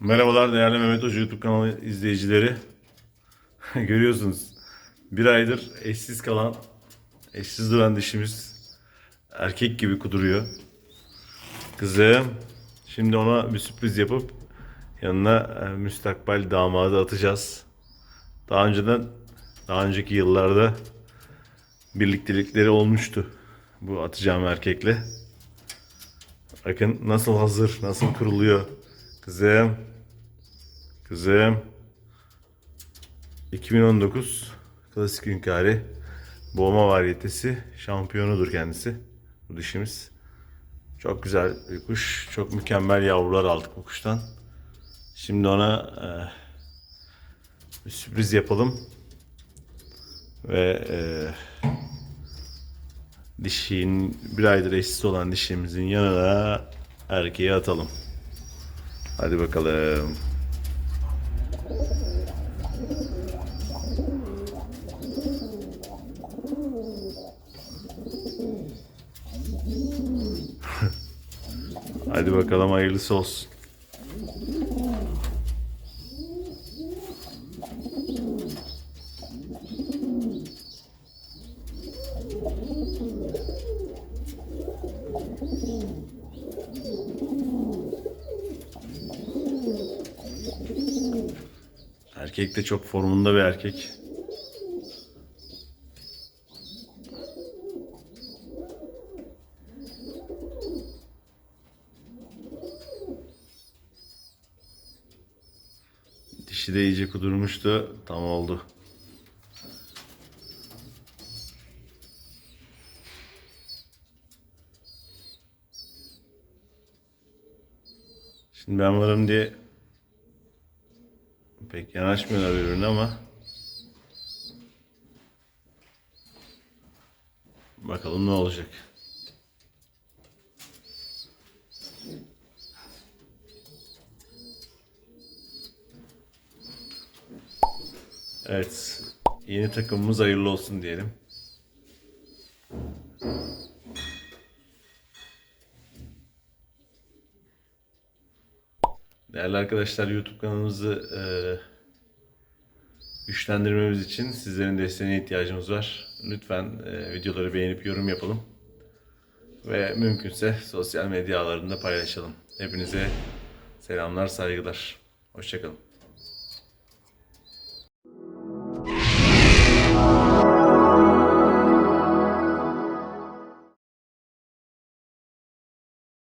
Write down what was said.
Merhabalar değerli Mehmet Hoca YouTube kanalı izleyicileri. Görüyorsunuz bir aydır eşsiz kalan, eşsiz duran dişimiz erkek gibi kuduruyor. Kızım şimdi ona bir sürpriz yapıp yanına e, müstakbel damadı atacağız. Daha önceden, daha önceki yıllarda birliktelikleri olmuştu bu atacağım erkekle. Bakın nasıl hazır, nasıl kuruluyor. Kızım. Kızım. 2019 klasik hünkârı boğma variyetesi şampiyonudur kendisi. Bu dişimiz. Çok güzel bir kuş. Çok mükemmel yavrular aldık bu kuştan. Şimdi ona e, bir sürpriz yapalım. Ve e, dişinin bir aydır eşsiz olan dişimizin yanına erkeği atalım. Hadi bakalım. Hadi bakalım hayırlısı olsun. Erkek de çok formunda bir erkek. Dişi de iyice kudurmuştu. Tam oldu. Şimdi ben varım diye pek yanaşmıyorlar birbirine ama bakalım ne olacak. Evet. Yeni takımımız hayırlı olsun diyelim. Değerli arkadaşlar YouTube kanalımızı e, güçlendirmemiz için sizlerin desteğine ihtiyacımız var. Lütfen e, videoları beğenip yorum yapalım. Ve mümkünse sosyal medya ağlarında paylaşalım. Hepinize selamlar, saygılar. Hoşçakalın.